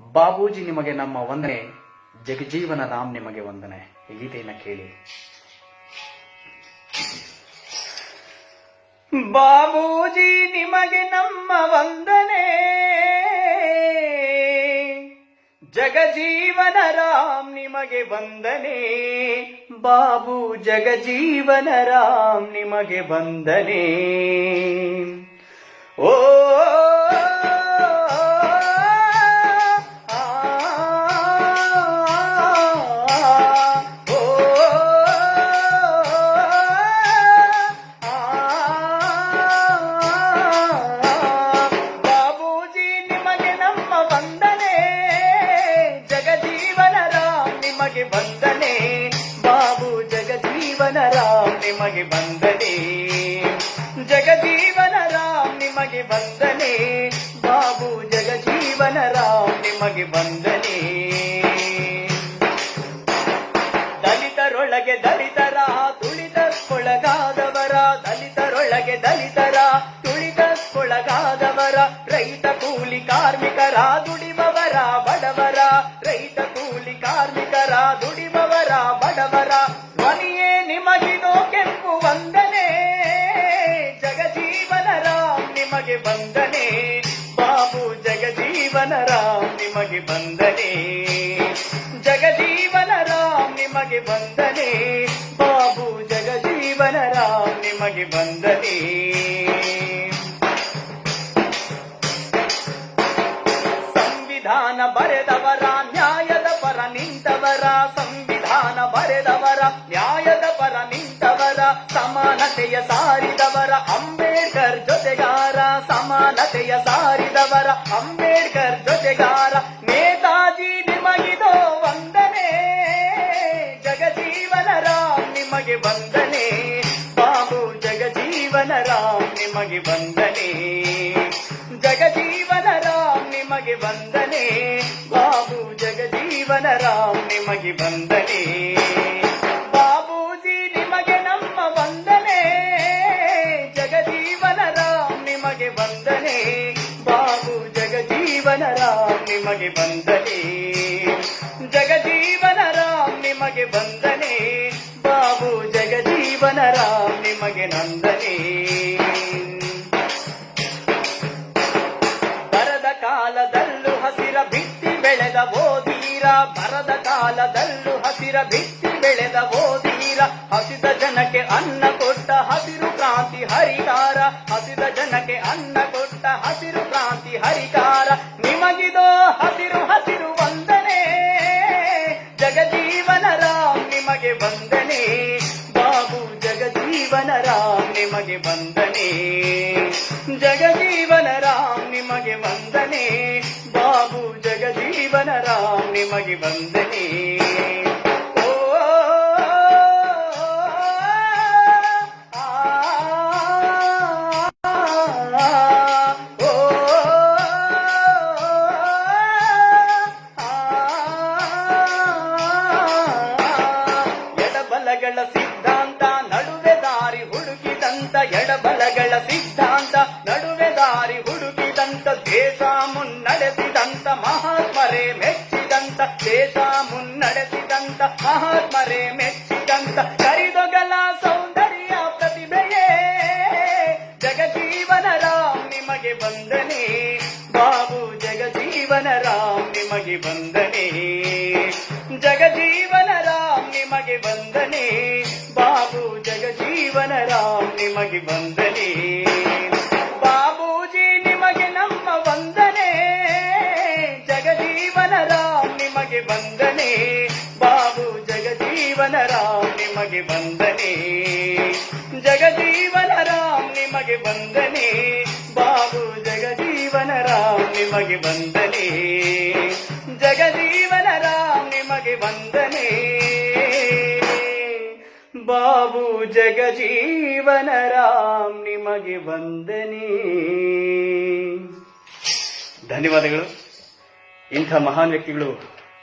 ಬಾಬೂಜಿ ನಿಮಗೆ ನಮ್ಮ ವಂದನೆ, ಜಗಜೀವನ ರಾಮ್ ನಿಮಗೆ ವಂದನೆ. ಈ ಕೇಳಿ. ಬಾಬೂಜಿ ನಿಮಗೆ ನಮ್ಮ ವಂದನೆ, ಜಗಜೀವನ ರಾಮ್ ನಿಮಗೆ ವಂದನೆ. ಬಾಬು ಜಗಜೀವನ ರಾಮ್ ನಿಮಗೆ ವಂದನೆ. ಓ ನಿಮಗೆ ವಂದನೆ. ಬಾಬು ಜಗಜೀವನ ರಾಮ್ ನಿಮಗೆ ವಂದನೆ. ಜಗಜೀವನ ರಾಮ್ ನಿಮಗೆ ವಂದನೆ. ಬಾಬು ಜಗಜೀವನ ರಾಮ್ ನಿಮಗೆ ವಂದನೆ. ದಲಿತರೊಳಗೆ ದಲಿತರ, ತುಳಿತಕ್ಕೊಳಗಾದವರ. ದಲಿತರೊಳಗೆ ದಲಿತರ, ತುಳಿತಕ್ಕೊಳಗಾದವರ. ರೈತ ಕೂಲಿ ಕಾರ್ಮಿಕರ ಬಡವರ ರೈತ ಕೂಲಿ ಕಾರ್ಮಿಕರ ದುಡಿಬವರ ಬಡವರ, ಧ್ವನಿಯೇ ನಿಮಗಿದೋ ಕೆಂಪು ವಂದನೆ. ಜಗಜೀವನ ರಾಮ್ ನಿಮಗೆ ವಂದನೆ. ಬಾಬು ಜಗಜೀವನ ರಾಮ್ ನಿಮಗೆ ವಂದನೆ. ಜಗಜೀವನ ರಾಮ್ ನಿಮಗೆ ವಂದನೆ. ಬಾಬು ಜಗಜೀವನ ರಾಮ್ ನಿಮಗೆ ವಂದನೆ. ಸಂವಿಧಾನ ಬರೆದವರ ಅಂಬೇಡ್ಕರ್ ಜೊತೆಗಾರ ನೇತಾಜಿ ನಿಮಗಿದೋ ವಂದನೆ. ಜಗಜೀವನ ರಾಮ್ ನಿಮಗೆ ವಂದನೆ. ಬಾಬು ಜಗಜೀವನ ರಾಮ್ ನಿಮಗೆ ವಂದನೆ. ಜಗಜೀವನ ರಾಮ್ ನಿಮಗೆ ವಂದನೆ. ಬಾಬು ಜಗಜೀವನ ರಾಮ್ ನಿಮಗೆ ವಂದನೆ. ನಿಮಗೆ ಬಂದನೆ. ಜಗಜೀವನ ರಾಮ್ ನಿಮಗೆ ಬಂದನೆ. ಬಾಬು ಜಗಜೀವನ ರಾಮ್ ನಿಮಗೆ ನಂದನೆ. ಬರದ ಕಾಲದಲ್ಲೂ ಹಸಿರ ಬಿತ್ತಿ ಬೆಳೆದ ಓದೀರ ಬರದ ಕಾಲದಲ್ಲೂ ಹಸಿರ ಬಿತ್ತಿ ಬೆಳೆದ ಓದೀರ ಹಸಿದ ಜನಕ್ಕೆ ಅನ್ನ ಕೊಟ್ಟ ಹಸಿರು ವಂದನೆ. ಬಾಬು ಜಗಜೀವನ ರಾಮ್ ನಿಮಗೆ ವಂದನೆ. ಜಗಜೀವನ ರಾಮ್ ನಿಮಗೆ ವಂದನೆ. ಬಾಬು ಜಗಜೀವನ ರಾಮ್ ನಿಮಗೆ ವಂದನೆ. ಮಹಾತ್ಮರೇ ಮೆಚ್ಚಿದಂತ ಕರಿದೊಗಲ ಸೌಂದರ್ಯ ಪ್ರತಿಭೆಯೇ ಜಗಜೀವನ ರಾಮ್ ನಿಮಗೆ ವಂದನೆ ಬಾಬು ಜಗಜೀವನ ರಾಮ್ ನಿಮಗೆ ವಂದನೆ ಜಗಜೀವನ ರಾಮ್ ನಿಮಗೆ ವಂದನೆ ಬಾಬು ಜಗಜೀವನ ರಾಮ್ ನಿಮಗೆ ವಂದನೆ ಬಾಬೂಜಿ ನಿಮಗೆ ನಮ್ಮ ವಂದನೆ ಜಗಜೀವನ ರಾಮ್ ನಿಮಗೆ ವಂದನೆ ಬಾಬು ಜಗಜೀವನ ರಾಮ್ ನಿಮಗೆ ವಂದನೆ. ಜಗಜೀವನ ರಾಮ್ ನಿಮಗೆ ವಂದನೆ. ಬಾಬು ಜಗಜೀವನ ರಾಮ್ ನಿಮಗೆ ವಂದನೆ. ಜಗಜೀವನ ರಾಮ್ ನಿಮಗೆ ವಂದನೆ. ಬಾಬು ಜಗಜೀವನ ರಾಮ್ ನಿಮಗೆ ವಂದನೆ. ಧನ್ಯವಾದಗಳು. ಇಂಥ ಮಹಾನ್ ವ್ಯಕ್ತಿಗಳು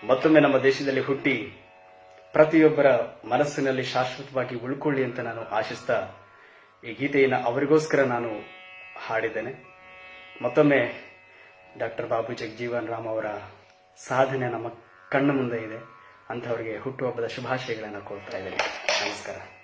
ಮತ್ತೊಮ್ಮೆ ನಮ್ಮ ದೇಶದಲ್ಲಿ ಹುಟ್ಟಿ ಪ್ರತಿಯೊಬ್ಬರ ಮನಸ್ಸಿನಲ್ಲಿ ಶಾಶ್ವತವಾಗಿ ಉಳ್ಕೊಳ್ಳಿ ಅಂತ ನಾನು ಆಶಿಸ್ತಾ ಈ ಗೀತೆಯನ್ನು ಅವರಿಗೋಸ್ಕರ ನಾನು ಹಾಡಿದ್ದೇನೆ. ಮತ್ತೊಮ್ಮೆ ಡಾಕ್ಟರ್ ಬಾಬು ಜಗಜೀವನ್ ರಾಮ್ ಅವರ ಸಾಧನೆ ನಮ್ಮ ಕಣ್ಣು ಮುಂದೆ ಇದೆ. ಅಂಥವರಿಗೆ ಹುಟ್ಟುಹಬ್ಬದ ಶುಭಾಶಯಗಳನ್ನು ಕೊಡ್ತಾ ಇದ್ದೇನೆ. ನಮಸ್ಕಾರ.